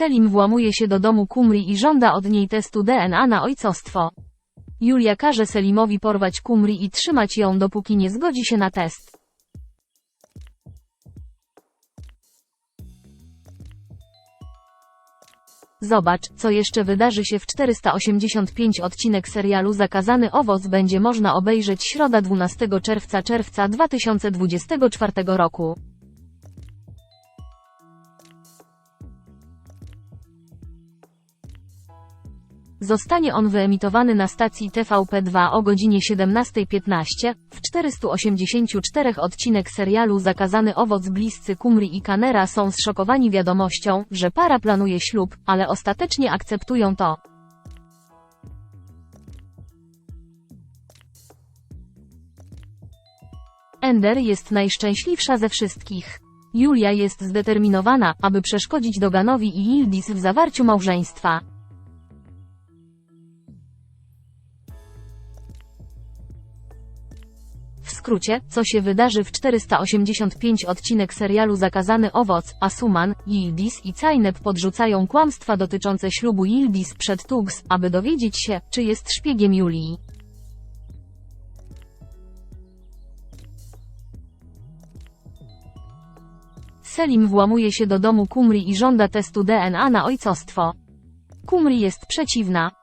Selim włamuje się do domu Kumri i żąda od niej testu DNA na ojcostwo. Julia każe Selimowi porwać Kumri i trzymać ją dopóki nie zgodzi się na test. Zobacz, co jeszcze wydarzy się w 485 odcinek serialu Zakazany Owoc będzie można obejrzeć środa 12 czerwca czerwca 2024 roku. Zostanie on wyemitowany na stacji TVP2 o godzinie 17.15. W 484 odcinek serialu Zakazany Owoc bliscy Kumri i Kanera są zszokowani wiadomością, że para planuje ślub, ale ostatecznie akceptują to. Ender jest najszczęśliwsza ze wszystkich. Julia jest zdeterminowana, aby przeszkodzić Doganowi i Yildiz w zawarciu małżeństwa. Skrócie, co się wydarzy w 485 odcinek serialu Zakazany Owoc, Asuman, Yildiz i Cajnep podrzucają kłamstwa dotyczące ślubu Yildiz przed Tugs, aby dowiedzieć się, czy jest szpiegiem Julii. Selim włamuje się do domu Kumri i żąda testu DNA na ojcostwo. Kumri jest przeciwna.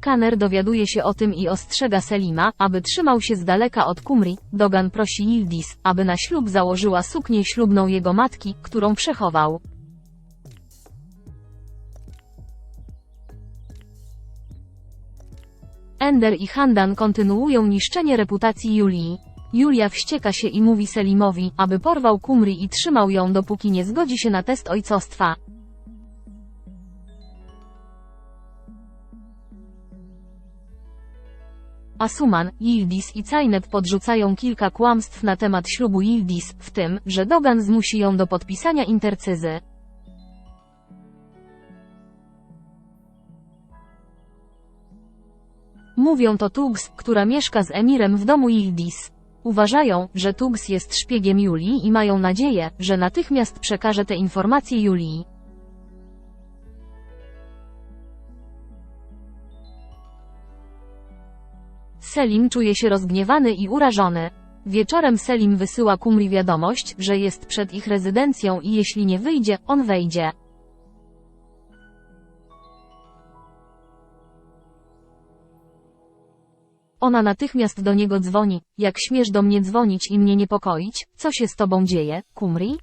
Kaner dowiaduje się o tym i ostrzega Selima, aby trzymał się z daleka od Kumri. Dogan prosi Yildiz, aby na ślub założyła suknię ślubną jego matki, którą przechował. Ender i Handan kontynuują niszczenie reputacji Julii. Julia wścieka się i mówi Selimowi, aby porwał Kumri i trzymał ją dopóki nie zgodzi się na test ojcostwa. Asuman, Yildiz i Cajnep podrzucają kilka kłamstw na temat ślubu Yildiz, w tym, że Dogan zmusi ją do podpisania intercyzy. Mówią to Tugs, która mieszka z Emirem w domu Yildiz. Uważają, że Tugs jest szpiegiem Julii i mają nadzieję, że natychmiast przekaże te informacje Julii. Selim czuje się rozgniewany i urażony. Wieczorem Selim wysyła Kumri wiadomość, że jest przed ich rezydencją i jeśli nie wyjdzie, on wejdzie. Ona natychmiast do niego dzwoni, jak śmiesz do mnie dzwonić i mnie niepokoić, co się z tobą dzieje, Kumri?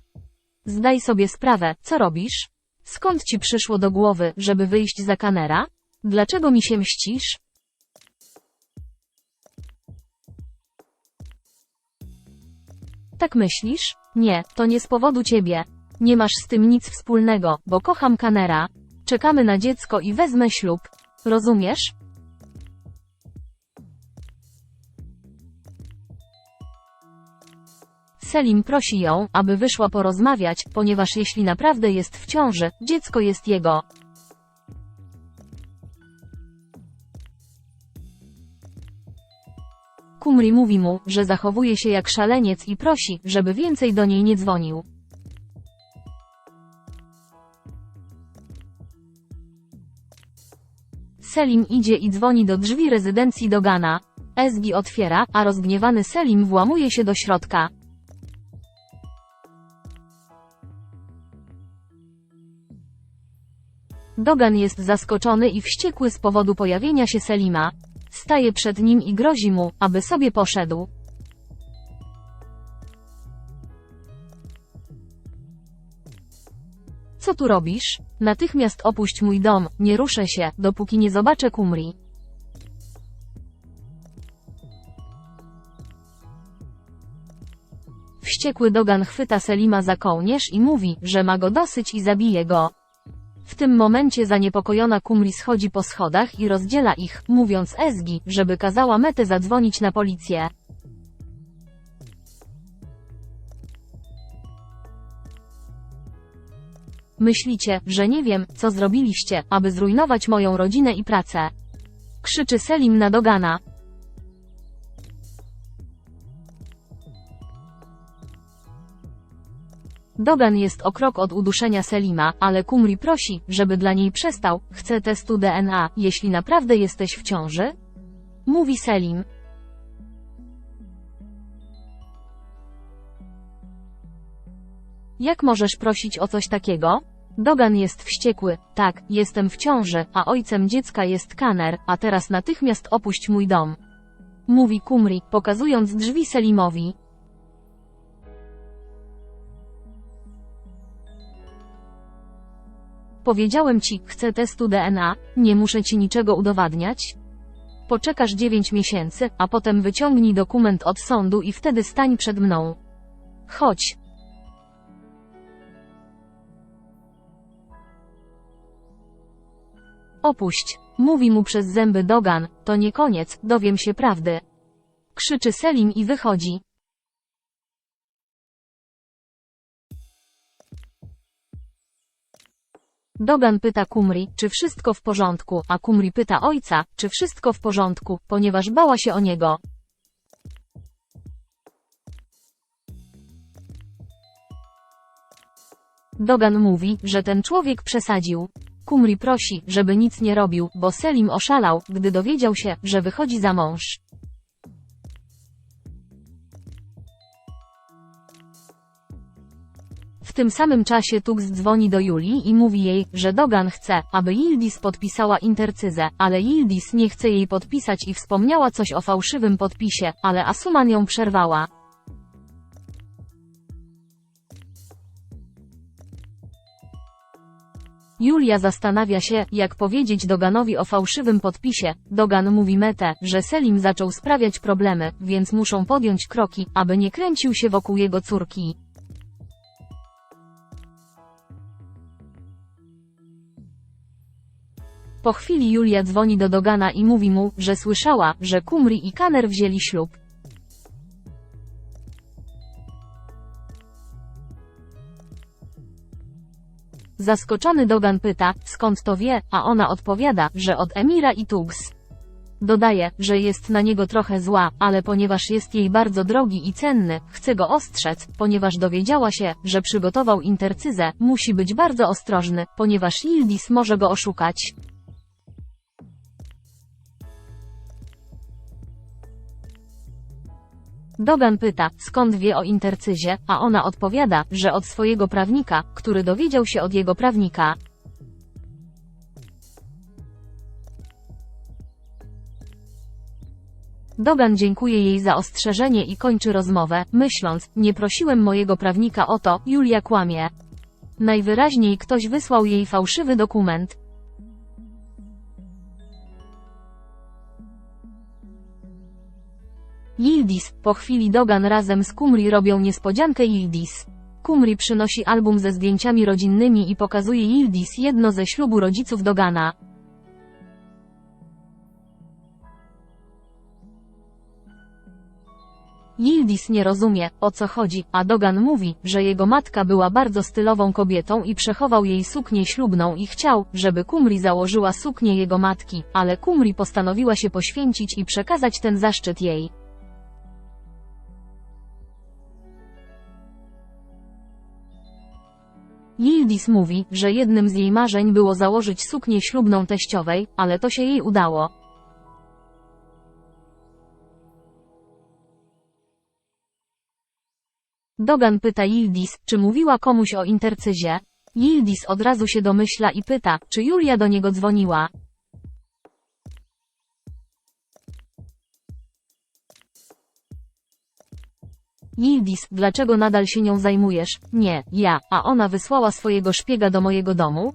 Zdaj sobie sprawę, co robisz? Skąd ci przyszło do głowy, żeby wyjść za kanera? Dlaczego mi się mścisz? Tak myślisz? Nie, to nie z powodu ciebie. Nie masz z tym nic wspólnego, bo kocham Kanera. Czekamy na dziecko i wezmę ślub. Rozumiesz? Selim prosi ją, aby wyszła porozmawiać, ponieważ jeśli naprawdę jest w ciąży, dziecko jest jego. Kumri mówi mu, że zachowuje się jak szaleniec i prosi, żeby więcej do niej nie dzwonił. Selim idzie i dzwoni do drzwi rezydencji Dogana. Ezgi otwiera, a rozgniewany Selim włamuje się do środka. Dogan jest zaskoczony i wściekły z powodu pojawienia się Selima. Staje przed nim i grozi mu, aby sobie poszedł. Co tu robisz? Natychmiast opuść mój dom, nie ruszę się, dopóki nie zobaczę Kumri. Wściekły Dogan chwyta Selima za kołnierz i mówi, że ma go dosyć i zabije go. W tym momencie zaniepokojona Kumri schodzi po schodach i rozdziela ich, mówiąc Ezgi, żeby kazała Metę zadzwonić na policję. Myślicie, że nie wiem, co zrobiliście, aby zrujnować moją rodzinę i pracę. Krzyczy Selim na Dogana. Dogan jest o krok od uduszenia Selima, ale Kumri prosi, żeby dla niej przestał, chce testu DNA, jeśli naprawdę jesteś w ciąży? Mówi Selim. Jak możesz prosić o coś takiego? Dogan jest wściekły, tak, jestem w ciąży, a ojcem dziecka jest Kaner, a teraz natychmiast opuść mój dom. Mówi Kumri, pokazując drzwi Selimowi. Powiedziałem ci, chcę testu DNA, nie muszę ci niczego udowadniać. Poczekasz 9 miesięcy, a potem wyciągnij dokument od sądu i wtedy stań przed mną. Chodź. Opuść. Mówi mu przez zęby Dogan, to nie koniec, dowiem się prawdy. Krzyczy Selim i wychodzi. Dogan pyta Kumri, czy wszystko w porządku, a Kumri pyta ojca, czy wszystko w porządku, ponieważ bała się o niego. Dogan mówi, że ten człowiek przesadził. Kumri prosi, żeby nic nie robił, bo Selim oszalał, gdy dowiedział się, że wychodzi za mąż. Tym samym czasie Tux dzwoni do Julii i mówi jej, że Dogan chce, aby Yildiz podpisała intercyzę, ale Yildiz nie chce jej podpisać i wspomniała coś o fałszywym podpisie, ale Asuman ją przerwała. Julia zastanawia się, jak powiedzieć Doganowi o fałszywym podpisie. Dogan mówi Mete, że Selim zaczął sprawiać problemy, więc muszą podjąć kroki, aby nie kręcił się wokół jego córki. Po chwili Julia dzwoni do Dogana i mówi mu, że słyszała, że Kumri i Kaner wzięli ślub. Zaskoczony Dogan pyta, skąd to wie, a ona odpowiada, że od Emira i Tugs. Dodaje, że jest na niego trochę zła, ale ponieważ jest jej bardzo drogi i cenny, chce go ostrzec, ponieważ dowiedziała się, że przygotował intercyzę, musi być bardzo ostrożny, ponieważ Yildiz może go oszukać. Dogan pyta, skąd wie o intercyzie, a ona odpowiada, że od swojego prawnika, który dowiedział się od jego prawnika. Dogan dziękuje jej za ostrzeżenie i kończy rozmowę, myśląc, nie prosiłem mojego prawnika o to, Julia kłamie. Najwyraźniej ktoś wysłał jej fałszywy dokument. Yildiz, po chwili Dogan razem z Kumri robią niespodziankę Yildiz. Kumri przynosi album ze zdjęciami rodzinnymi i pokazuje Yildiz jedno ze ślubu rodziców Dogana. Yildiz nie rozumie, o co chodzi, a Dogan mówi, że jego matka była bardzo stylową kobietą i przechował jej suknię ślubną i chciał, żeby Kumri założyła suknię jego matki, ale Kumri postanowiła się poświęcić i przekazać ten zaszczyt jej. Yildiz mówi, że jednym z jej marzeń było założyć suknię ślubną teściowej, ale to się jej udało. Dogan pyta Yildiz, czy mówiła komuś o intercyzie. Yildiz od razu się domyśla i pyta, czy Julia do niego dzwoniła. Yildiz, dlaczego nadal się nią zajmujesz? Nie, ja, a ona wysłała swojego szpiega do mojego domu?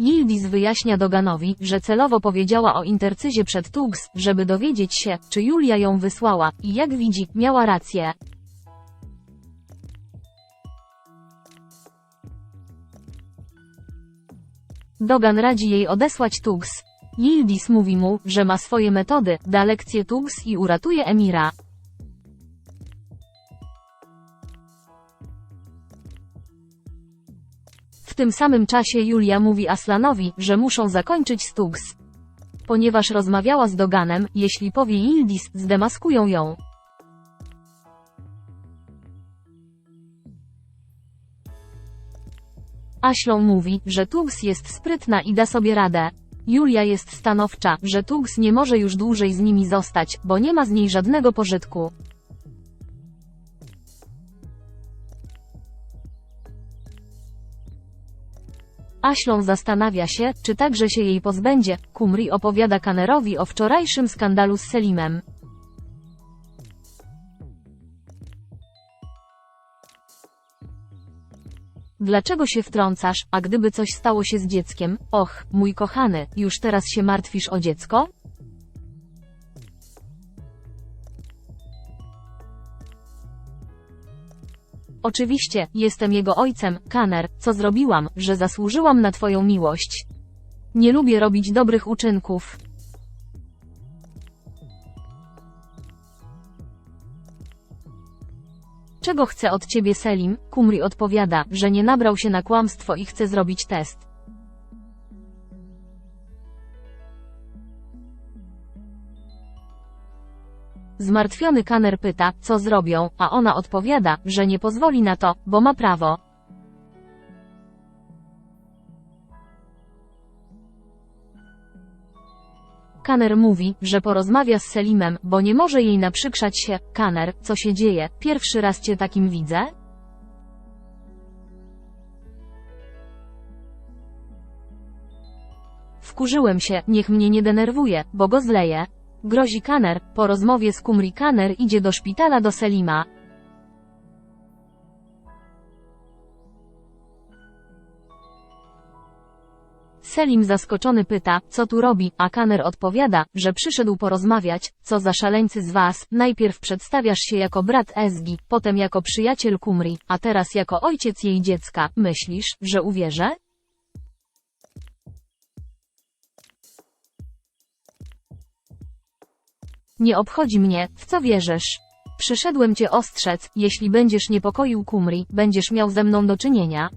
Yildiz wyjaśnia Doganowi, że celowo powiedziała o intercyzie przed Tugs, żeby dowiedzieć się, czy Julia ją wysłała, i jak widzi, miała rację. Dogan radzi jej odesłać Tugs. Yildiz mówi mu, że ma swoje metody, da lekcję Tugs i uratuje Emira. W tym samym czasie Julia mówi Aslanowi, że muszą zakończyć z Tugs. ponieważ rozmawiała z Doganem, jeśli powie Yildiz, zdemaskują ją. Aślą mówi, że Tugs jest sprytna i da sobie radę. Julia jest stanowcza, że Tugs nie może już dłużej z nimi zostać, bo nie ma z niej żadnego pożytku. Aślą zastanawia się, czy także się jej pozbędzie. Kumri opowiada Kanerowi o wczorajszym skandalu z Selimem. Dlaczego się wtrącasz, a gdyby coś stało się z dzieckiem? Och, mój kochany, już teraz się martwisz o dziecko? Oczywiście, jestem jego ojcem, Kaner, co zrobiłam, że zasłużyłam na twoją miłość. Nie lubię robić dobrych uczynków. Czego chce od ciebie Selim? Kumri odpowiada, że nie nabrał się na kłamstwo i chce zrobić test. Zmartwiony Kaner pyta, co zrobią, a ona odpowiada, że nie pozwoli na to, bo ma prawo. Kaner mówi, że porozmawia z Selimem, bo nie może jej naprzykrzać się. Kaner, co się dzieje? Pierwszy raz cię takim widzę? Wkurzyłem się, niech mnie nie denerwuje, bo go zleję. Grozi Kaner, po rozmowie z Kumri Kaner idzie do szpitala do Selima. Selim zaskoczony pyta, co tu robi, a Kaner odpowiada, że przyszedł porozmawiać, co za szaleńcy z was, najpierw przedstawiasz się jako brat Ezgi, potem jako przyjaciel Kumri, a teraz jako ojciec jej dziecka, myślisz, że uwierzę? Nie obchodzi mnie, w co wierzysz. Przyszedłem cię ostrzec, jeśli będziesz niepokoił Kumri, będziesz miał ze mną do czynienia.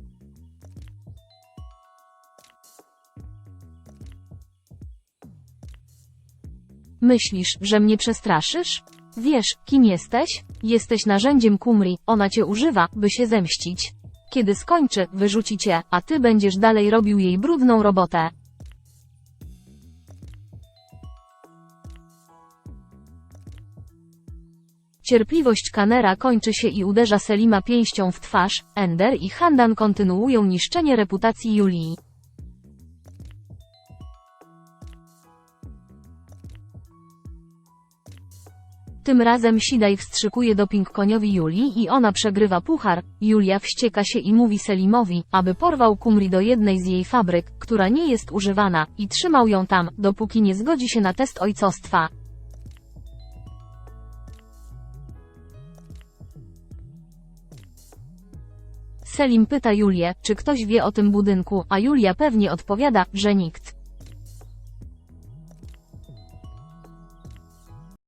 Myślisz, że mnie przestraszysz? Wiesz, kim jesteś? Jesteś narzędziem Kumri, ona cię używa, by się zemścić. Kiedy skończy, wyrzuci cię, a ty będziesz dalej robił jej brudną robotę. Cierpliwość Kanera kończy się i uderza Selima pięścią w twarz, Ender i Handan kontynuują niszczenie reputacji Julii. Tym razem Sidaj wstrzykuje doping koniowi Julii i ona przegrywa puchar. Julia wścieka się i mówi Selimowi, aby porwał Kumri do jednej z jej fabryk, która nie jest używana, i trzymał ją tam, dopóki nie zgodzi się na test ojcostwa. Selim pyta Julię, czy ktoś wie o tym budynku, a Julia pewnie odpowiada, że nikt.